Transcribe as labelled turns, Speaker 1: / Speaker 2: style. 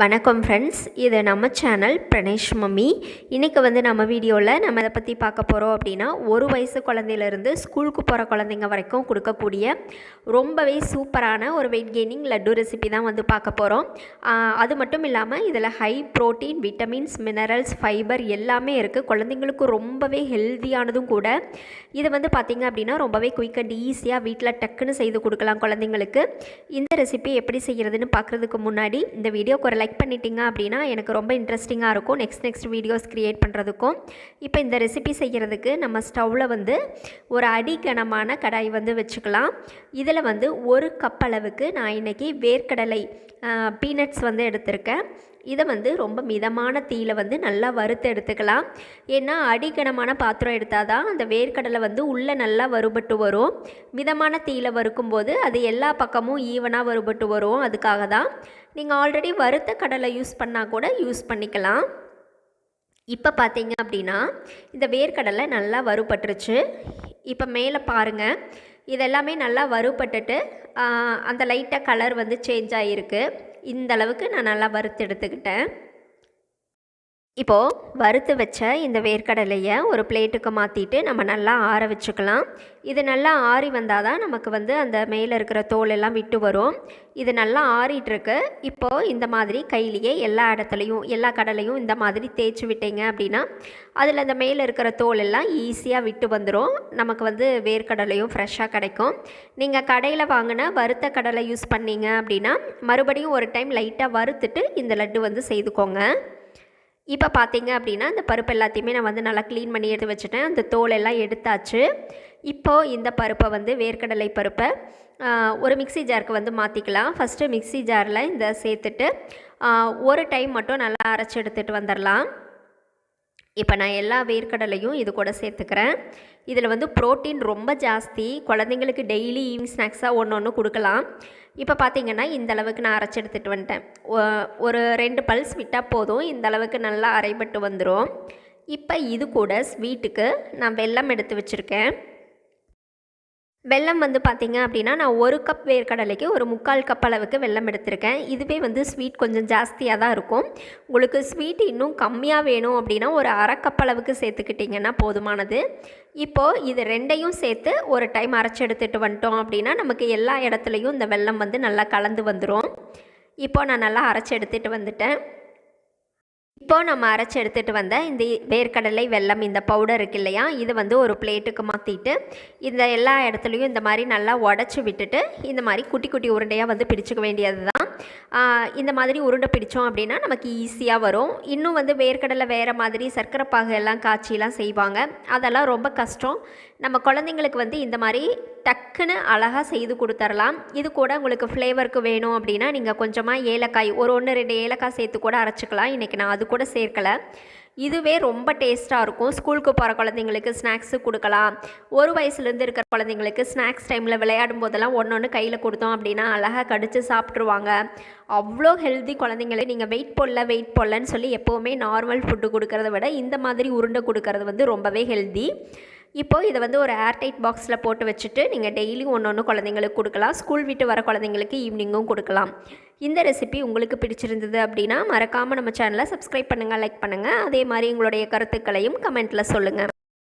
Speaker 1: வணக்கம் ஃப்ரெண்ட்ஸ் இது நம்ம சேனல் பிரணேஷ் மம்மி இன்றைக்கி வந்து நம்ம வீடியோவில் நம்ம இதை பற்றி பார்க்க போகிறோம் அப்படின்னா ஒரு வயசு குழந்தையிலேருந்து ஸ்கூலுக்கு போகிற குழந்தைங்க வரைக்கும் கொடுக்கக்கூடிய ரொம்பவே சூப்பரான ஒரு வெயிட் கெய்னிங் லட்டு ரெசிபி தான் வந்து பார்க்க போகிறோம் அது மட்டும் இல்லாமல் இதில் high protein vitamins minerals fibre எல்லாமே இருக்குது குழந்தைங்களுக்கு ரொம்பவே ஹெல்த்தியானதும் கூட. இது வந்து பார்த்திங்க அப்படின்னா ரொம்பவே குயிக் அண்ட் ஈஸியாக வீட்டில் டக்குன்னு செய்து கொடுக்கலாம் குழந்தைங்களுக்கு. இந்த ரெசிபி எப்படி செய்கிறதுன்னு பார்க்குறதுக்கு முன்னாடி இந்த வீடியோக்கு ஒரு லைக் பண்ணிட்டீங்க அப்படின்னா எனக்கு ரொம்ப இன்ட்ரெஸ்டிங்காக இருக்கும். நெக்ஸ்ட் நெக்ஸ்ட் வீடியோஸ் க்ரியேட் பண்ணுறதுக்கும் இப்போ இந்த ரெசிபி செய்கிறதுக்கு நம்ம ஸ்டவ்வில் வந்து ஒரு அடிக்கனமான கடாய் வந்து வச்சுக்கலாம். இதில் வந்து ஒரு கப் அளவுக்கு நான் இன்றைக்கி வேர்க்கடலை பீனட்ஸ் வந்து எடுத்திருக்கேன். இதை வந்து ரொம்ப மிதமான தீயில் வந்து நல்லா வறுத்து எடுத்துக்கலாம். ஏன்னா அடிக்கனமான பாத்திரம் எடுத்தால் தான் அந்த வேர்க்கடலை வந்து உள்ளே நல்லா வறுபட்டு வரும். மிதமான தீயில் வறுக்கும்போது அது எல்லா பக்கமும் ஈவனாக வறுபட்டு வரும். அதுக்காக தான் நீங்கள் ஆல்ரெடி வறுத்த கடலை யூஸ் பண்ணால் கூட யூஸ் பண்ணிக்கலாம். இப்போ பார்த்தீங்க அப்படின்னா இந்த வேர்க்கடலை நல்லா வறுபட்டுருச்சு. இப்போ மேலே பாருங்கள் இதெல்லாமே நல்லா வறுபட்டுட்டு அந்த லைட்டாக கலர் வந்து சேஞ்ச் ஆகிருக்கு இந்த அளவுக்கு நான் நல்லா வறுத்து எடுத்துக்கிட்டேன். இப்போது வறுத்து வச்ச இந்த வேர்க்கடலையை ஒரு பிளேட்டுக்கு மாற்றிட்டு நம்ம நல்லா ஆற வச்சுக்கலாம். இது நல்லா ஆறி வந்தால் தான் நமக்கு வந்து அந்த மேலே இருக்கிற தோல் எல்லாம் விட்டு வரும். இது நல்லா ஆறிட்டுருக்கு இப்போது இந்த மாதிரி கையிலேயே எல்லா இடத்துலையும் எல்லா கடலையும் இந்த மாதிரி தேய்ச்சி விட்டீங்க அப்படின்னா அதில் அந்த மேலே இருக்கிற தோல் எல்லாம் ஈஸியாக விட்டு வந்துடும் நமக்கு வந்து வேர்க்கடலையும் ஃப்ரெஷ்ஷாக கிடைக்கும். நீங்கள் கடையில் வாங்கின வறுத்த கடலை யூஸ் பண்ணீங்க அப்படின்னா மறுபடியும் ஒரு டைம் லைட்டாக வறுத்துட்டு இந்த லட்டு வந்து செய்துக்கோங்க. இப்போ பார்த்தீங்க அப்படின்னா இந்த பருப்பு எல்லாத்தையுமே நான் வந்து நல்லா க்ளீன் பண்ணி எடுத்து வச்சுட்டேன். அந்த தோல் எல்லாம் எடுத்தாச்சு. இப்போது இந்த பருப்பை வந்து வேர்க்கடலை பருப்பை ஒரு மிக்சி ஜாருக்கு வந்து மாற்றிக்கலாம் ஃபஸ்ட்டு மிக்சி ஜாரில் இந்த சேர்த்துட்டு ஒரு டைம் மட்டும் நல்லா அரைச்சி எடுத்துகிட்டு வந்துடலாம். இப்போ நான் எல்லா வேர்க்கடலையும் இது கூட சேர்த்துக்கிறேன். இதில் வந்து ப்ரோட்டீன் ரொம்ப ஜாஸ்தி. குழந்தைங்களுக்கு டெய்லி ஈவினிங் ஸ்நாக்ஸாக ஒன்று ஒன்று கொடுக்கலாம். இப்போ பார்த்தீங்கன்னா இந்த அளவுக்கு நான் அரைச்சி எடுத்துகிட்டு வந்துட்டேன். ஒரு ரெண்டு பல்ஸ் விட்டால் போதும். இந்த அளவுக்கு நல்லா அரைப்பட்டு வந்துடும் இப்போ இது கூட ஸ்வீட்டுக்கு நான் வெல்லம் எடுத்து வச்சுருக்கேன். வெல்லம் வந்து பார்த்திங்க அப்படின்னா நான் ஒரு கப் வேர்க்கடலைக்கு ஒரு முக்கால் கப் அளவுக்கு வெல்லம் எடுத்திருக்கேன். இதுவே வந்து ஸ்வீட் கொஞ்சம் ஜாஸ்தியாக தான் இருக்கும். உங்களுக்கு ஸ்வீட் இன்னும் கம்மியாக வேணும் அப்படின்னா ஒரு அரை கப் அளவுக்கு சேர்த்துக்கிட்டிங்கன்னா போதுமானது. இப்போது இது ரெண்டையும் சேர்த்து ஒரு டைம் அரைச்சி எடுத்துகிட்டு வந்துட்டோம் அப்படின்னா நமக்கு எல்லா இடத்துலையும் இந்த வெல்லம் வந்து நல்லா கலந்து வந்துடும் இப்போது நான் நல்லா அரைச்சி எடுத்துகிட்டு வந்துட்டேன். இப்போ நம்ம அரைச்சி எடுத்துகிட்டு வந்த இந்த வேர்க்கடலை வெல்லம் இந்த பவுடர் இருக்கு இல்லையா இது வந்து ஒரு பிளேட்டுக்கு மாற்றிட்டு இந்த எல்லா இடத்துலையும் இந்த மாதிரி நல்லா உடச்சி விட்டுட்டு இந்த மாதிரி குட்டி குட்டி உருண்டையாக வந்து பிடிச்சிக்க வேண்டியது தான் இந்த மாதிரி உருண்டை பிடித்தோம் அப்படின்னா நமக்கு ஈஸியாக வரும். இன்னும் வந்து வேர்க்கடலை வேறு மாதிரி சர்க்கரை பாகு எல்லாம் காய்ச்சிலாம் செய்வாங்க. அதெல்லாம் ரொம்ப கஷ்டம். நம்ம குழந்தைங்களுக்கு வந்து இந்த மாதிரி டக்குன்னு அழகாக செய்து கொடுத்துர்லாம். இது கூட உங்களுக்கு ஃப்ளேவருக்கு வேணும் அப்படின்னா நீங்கள் கொஞ்சமாக ஏலக்காய் ஒரு ஒன்று ரெண்டு ஏலக்காய் சேர்த்து கூட அரைச்சிக்கலாம். இன்றைக்கி நான் அது கூட சேர்க்கலை. இதுவே ரொம்ப டேஸ்ட்டாக இருக்கும். ஸ்கூலுக்கு போகிற குழந்தைங்களுக்கு ஸ்நாக்ஸு கொடுக்கலாம். ஒரு வயசுலேருந்து இருக்கிற குழந்தைங்களுக்கு ஸ்நாக்ஸ் டைமில் விளையாடும் போதெல்லாம் ஒன்று ஒன்று கையில் கொடுத்தோம் அப்படின்னா அழகாக கடித்து சாப்பிட்ருவாங்க அவ்வளோ ஹெல்தி குழந்தைங்களே நீங்கள் வெயிட் போடல வெயிட் போடலன்னு சொல்லி எப்போவுமே நார்மல் ஃபுட்டு கொடுக்கறத விட இந்த மாதிரி உருண்டை கொடுக்கறது வந்து ரொம்பவே ஹெல்தி இப்போது இதை வந்து ஒரு ஏர்டைட் பாக்ஸில் போட்டு வச்சுட்டு நீங்கள் டெய்லியும் ஒன்று ஒன்று குழந்தைங்களுக்கு கொடுக்கலாம். ஸ்கூல் விட்டு வர குழந்தைங்களுக்கு ஈவினிங்கும் கொடுக்கலாம். இந்த ரெசிபி உங்களுக்கு பிடிச்சிருந்தது அப்படின்னா மறக்காமல் நம்ம சேனலை சப்ஸ்கிரைப் பண்ணுங்கள் லைக் பண்ணுங்கள் அதே மாதிரி உங்களுடைய கருத்துக்களையும் கமெண்ட்டில் சொல்லுங்கள்